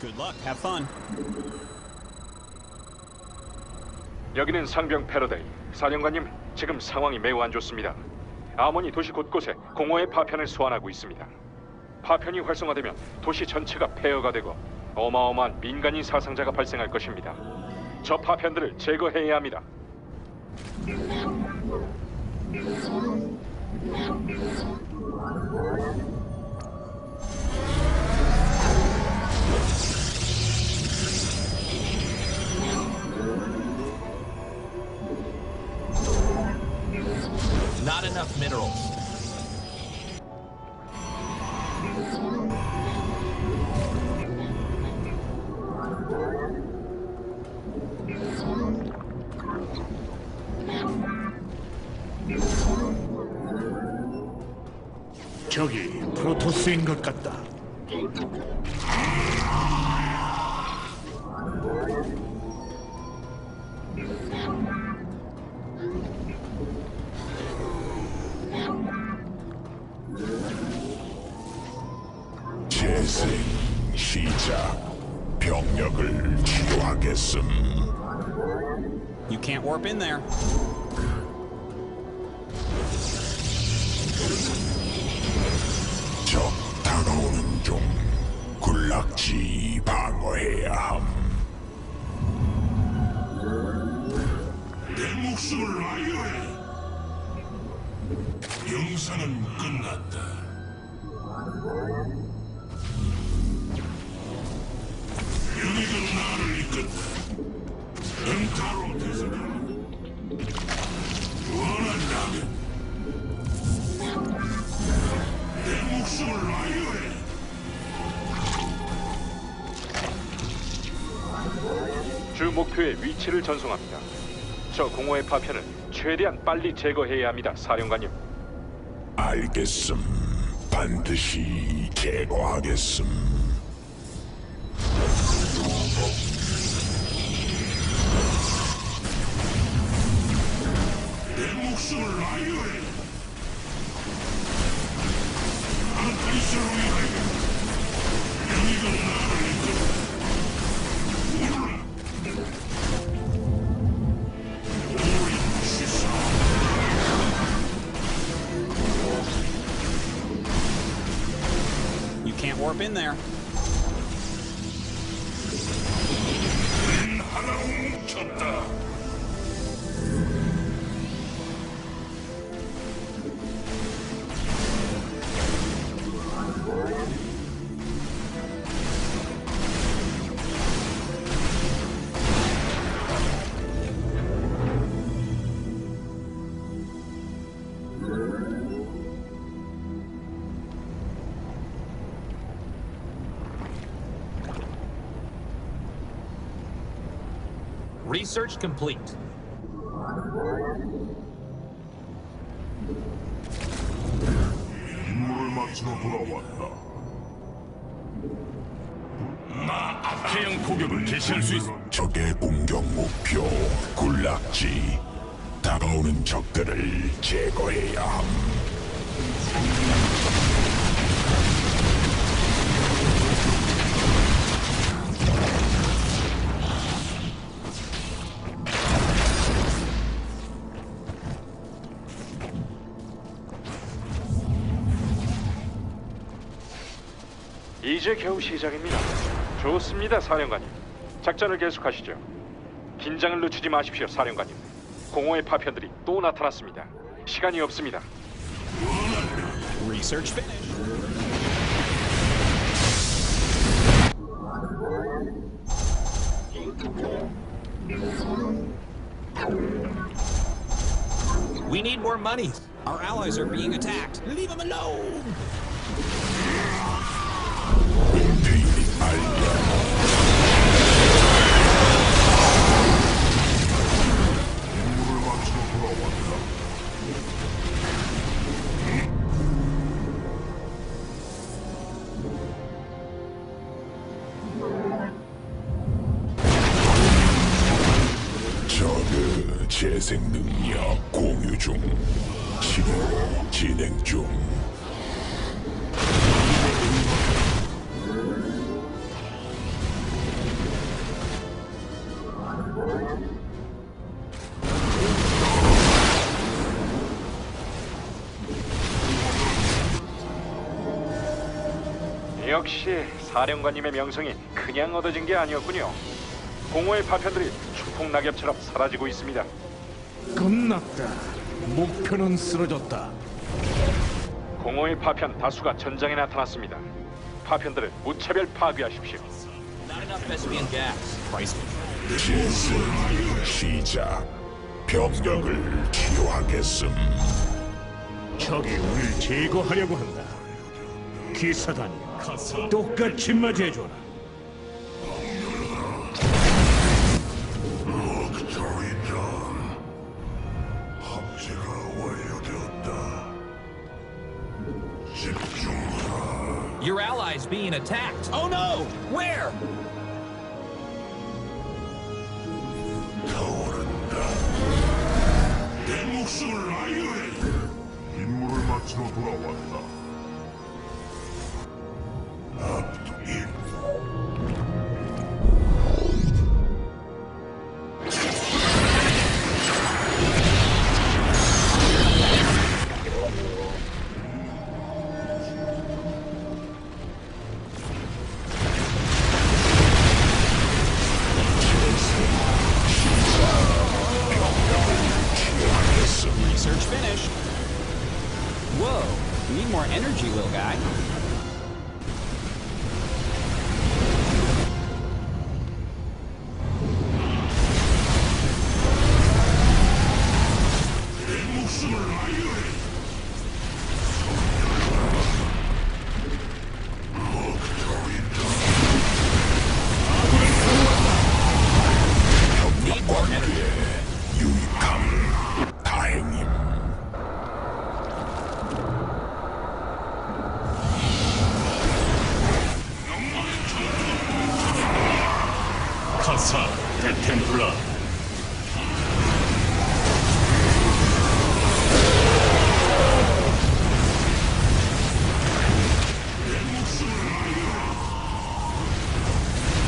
Good luck. Have fun. 여기는 상병 패러데이. 사령관님, 지금 상황이 매우 안 좋습니다. 아몬이 도시 곳곳에 공허의 파편을 소환하고 있습니다. 파편이 활성화되면 도시 전체가 폐허가 되고 어마어마한 민간인 사상자가 발생할 것입니다. 저 파편들을 제거해야 합니다. Not enough minerals. 저기 프로토스인 것 같다. 하겠음. You can't warp in there. 적 다가오는 중 군락지 방어해야 함. 내 목숨을 아유해 영상은 끝났다 주 목표의 위치를 전송합니다. 저 공허의 파편을 최대한 빨리 제거해야 합니다, 사령관님. 알겠음 반드시 제거하겠음 내 목숨을 아유 up in there. Research complete. 임무를 마치러 돌아왔다 해양 포격을 개시할 수 있어. 적의 공격 목표 군락지 다가오는 적들을 제거해야 함 이제 겨우 시작입니다. 좋습니다, 사령관님. 작전을 계속하시죠. 긴장을 늦추지 마십시오, 사령관님. 공허의 파편들이 또 나타났습니다. 시간이 없습니다. Finished. We need more money. Our allies are being attacked. Leave them alone. 재생 능력 공유 중 치료 진행 중 역시 사령관님의 명성이 그냥 얻어진 게 아니었군요. 공허의 파편들이 추풍 낙엽처럼 사라지고 있습니다. 끝났다. 목표는 쓰러졌다. 공허의 파편 다수가 전장에 나타났습니다. 파편들을 무차별 파괴하십시오. Not enough Vespian gas. Priceless. 재생 시작. 병력을 치료하겠음. 적이 우릴 제거하려고 한다. 기사단이 똑같이 맞이해줘라. 합체가 완료되었다. 집중하라. Your allies being attacked. Oh no! Where? 타오른다. 내 목숨을 아유해. 임무를 마치러 돌아왔다. Energy, little guy. 카사 데템플라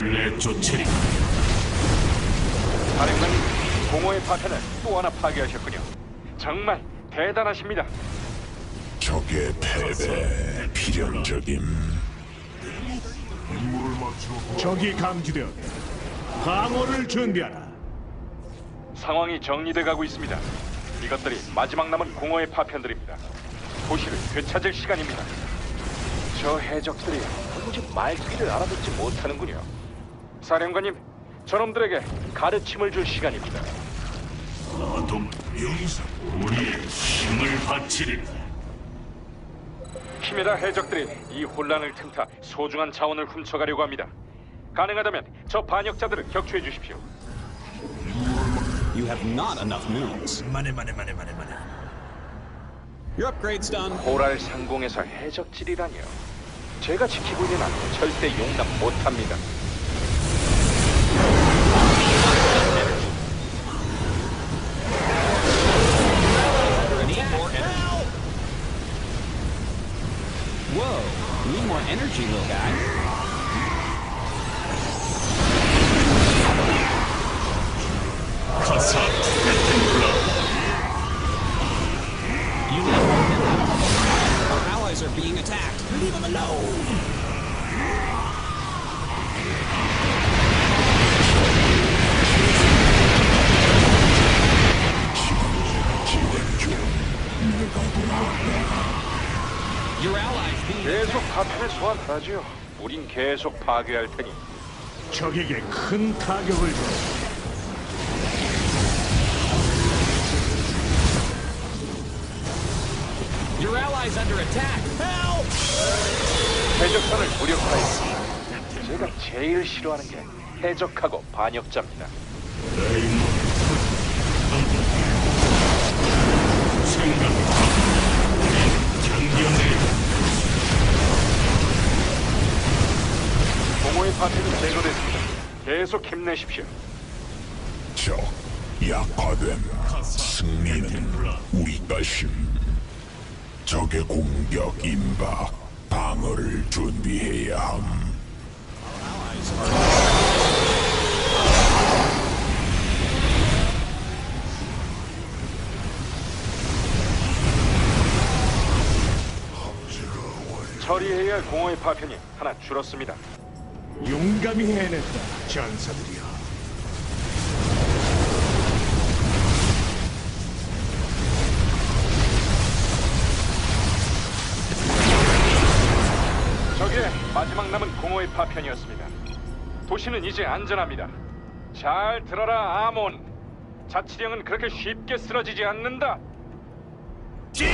레조체리 사령관님, 공허의 파편을 또 하나 파괴하셨군요. 정말 대단하십니다. 적의 패배 필연적임. 적이 감지되었다. 방어를 준비하라. 상황이 정리돼 가고 있습니다. 이것들이 마지막 남은 공허의 파편들입니다. 도시를 되찾을 시간입니다. 저 해적들이 도무지 말귀를 알아듣지 못하는군요. 사령관님, 저놈들에게 가르침을 줄 시간입니다. 어둠 영상 우리의 힘을 바치리라 키메라 해적들이 이 혼란을 틈타 소중한 자원을 훔쳐가려고 합니다. 가능하다면 저 반역자들을 격추해 주십시오. You have not enough minerals. 만에 만에 만에 만에 만에. Your upgrade's done. 호랄 상공에서 해적질이라니요. 제가 지키고 있는 한 절대 용납 못합니다. Need more energy. Whoa. Need more energy, little guy. 소환하지요. 우린 계속 파괴할 테니 적에게 큰 타격을 줘. Your allies under attack. Help! 해적선을 무력화했습니다. 제가 제일 싫어하는 게 해적하고 반역자입니다. 생각 파편이 제거됐습니다. 계속 힘내십시오. 적 약화됨. 승리는 우리 것임. 적의 공격 임박. 방어를 준비해야 함. 처리해야 할 공허의 파편이 하나 줄었습니다. 용감히 해냈다, 전사들이여. 저게 마지막 남은 공허의 파편이었습니다. 도시는 이제 안전합니다. 잘 들어라, 아몬. 자치령은 그렇게 쉽게 쓰러지지 않는다. 찌!